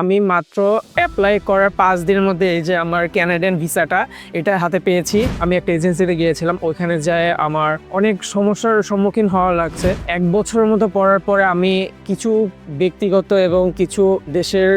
আমি মাত্র অ্যাপ্লাই করার পাঁচ দিনের মধ্যে এই যে আমার ক্যানাডিয়ান ভিসাটা, এটা হাতে পেয়েছি। আমি একটা এজেন্সিতে গিয়েছিলাম, ওইখানে যায় আমার অনেক সমস্যার সম্মুখীন হওয়া লাগছে। এক বছরের মতো পড়ার পরে আমি কিছু ব্যক্তিগত এবং কিছু দেশের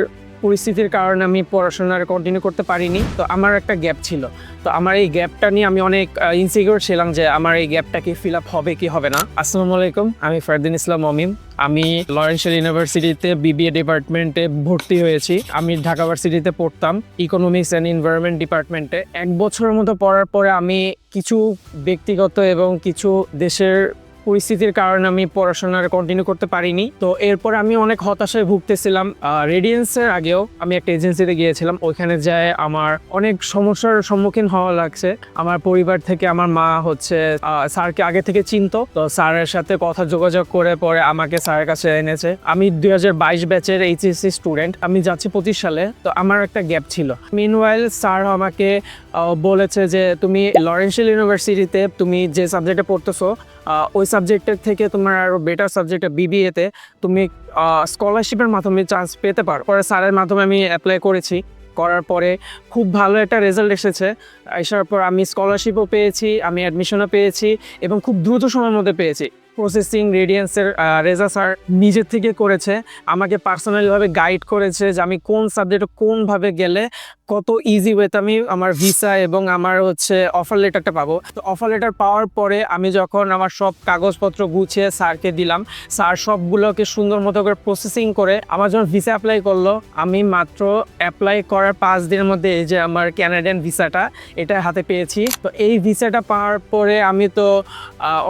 পরিস্থিতির কারণে আমি পড়াশোনার কন্টিনিউ করতে পারিনি। তো আমার একটা গ্যাপ ছিল। তো আমার এই গ্যাপটা নিয়ে আমি অনেক ইনসিকিউর ছিলাম যে আমার এই গ্যাপটা কি ফিল আপ হবে, কি হবে না। আসসালামু আলাইকুম, আমি ফারদিন ইসলাম মমিম আমি লরেন্সিয়াল ইউনিভার্সিটিতে বিবিএ ডিপার্টমেন্টে ভর্তি হয়েছি। আমি ঢাকা ভার্সিটিতে পড়তাম ইকোনমিক্স অ্যান্ড এনভায়রনমেন্ট ডিপার্টমেন্টে এক বছরের মতো পড়ার পরে আমি কিছু ব্যক্তিগত এবং কিছু দেশের পরিস্থিতির কারণে আমি পড়াশোনার কন্টিনিউ করতে পারিনি। তো এরপর আমি অনেক হতাশায় ভুগতেছিলাম। রেডিয়েন্সের আগেও আমি একটা এজেন্সিতে গিয়েছিলাম। ওইখানে যায় আমার অনেক সমস্যার সম্মুখীন হওয়া লাগছে। আমার পরিবার থেকে আমার মা হচ্ছে স্যারকে আগে থেকে চিনত। তো স্যারের সাথে কথা যোগাযোগ করে পরে আমাকে স্যারের কাছে এনেছে। আমি দুই হাজার বাইশ ব্যাচের এইচএসসি স্টুডেন্ট আমি যাচ্ছি পঁচিশ সালে। তো আমার একটা গ্যাপ ছিল। মিনওয়াইল স্যার আমাকে বলেছে যে তুমি লরেন্সিয়াল ইউনিভার্সিটিতে তুমি যে সাবজেক্টে পড়তেছো ওই সাবজেক্টের থেকে তোমার আরও বেটার সাবজেক্ট বিবিএতে তুমি স্কলারশিপের মাধ্যমে চান্স পেতে পারো। পরে স্যারের মাধ্যমে আমি অ্যাপ্লাই করেছি। করার পরে খুব ভালো একটা রেজাল্ট এসেছে। আসার পর আমি স্কলারশিপও পেয়েছি, আমি অ্যাডমিশনও পেয়েছি এবং খুব দ্রুত সময়ের মধ্যে পেয়েছি। প্রসেসিং রেডিয়েন্সের রেজা স্যার নিজের থেকে করেছে। আমাকে পার্সোনালিভাবে গাইড করেছে যে আমি কোন সাবজেক্টে কোনভাবে গেলে কত ইজি ওয়েতে আমি আমার ভিসা এবং আমার হচ্ছে অফার লেটারটা পাবো। তো অফার লেটার পাওয়ার পরে আমি যখন আমার সব কাগজপত্র গুছিয়ে স্যারকে দিলাম স্যার সবগুলোকে সুন্দর মতো করে প্রসেসিং করে আমার যখন ভিসা অ্যাপ্লাই করল, আমি মাত্র অ্যাপ্লাই করার পাঁচ দিনের মধ্যে এই যে আমার ক্যানাডিয়ান ভিসাটা এটা হাতে পেয়েছি। তো এই ভিসাটা পাওয়ার পরে আমি তো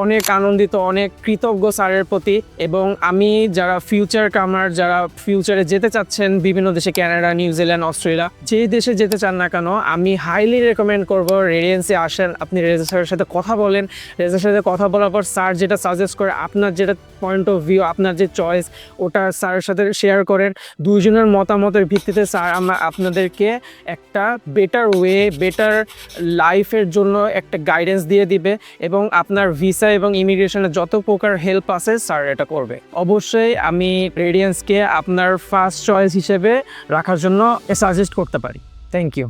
অনেক আনন্দিত, অনেক কৃতজ্ঞ স্যারের প্রতি এবং আমি যারা ফিউচার কামার, যারা ফিউচারে যেতে চাচ্ছেন বিভিন্ন দেশে কানাডা নিউজিল্যান্ড অস্ট্রেলিয়া যে দেশে যেতে চান না কেন, আমি হাইলি রেকমেন্ড করব রেডিয়েন্সে আসেন, আপনি রেজা স্যারের সাথে কথা বলেন। রেজার সাথে কথা বলার পর স্যার যেটা সাজেস্ট করে, আপনার যেটা পয়েন্ট অফ ভিউ আপনার যে চয়েস ওটা স্যারের সাথে শেয়ার করেন। দুইজনের মতামতের ভিত্তিতে স্যার, আমরা আপনাদেরকে একটা বেটার ওয়ে বেটার লাইফের জন্য একটা গাইডেন্স দিয়ে দিবে এবং আপনার ভিসা এবং ইমিগ্রেশনের যত প্রকার হেল্প আছে স্যার এটা করবে। অবশ্যই আমি রেডিয়েন্সকে আপনার ফার্স্ট চয়েস হিসেবে রাখার জন্য সাজেস্ট করতে পারি। Thank you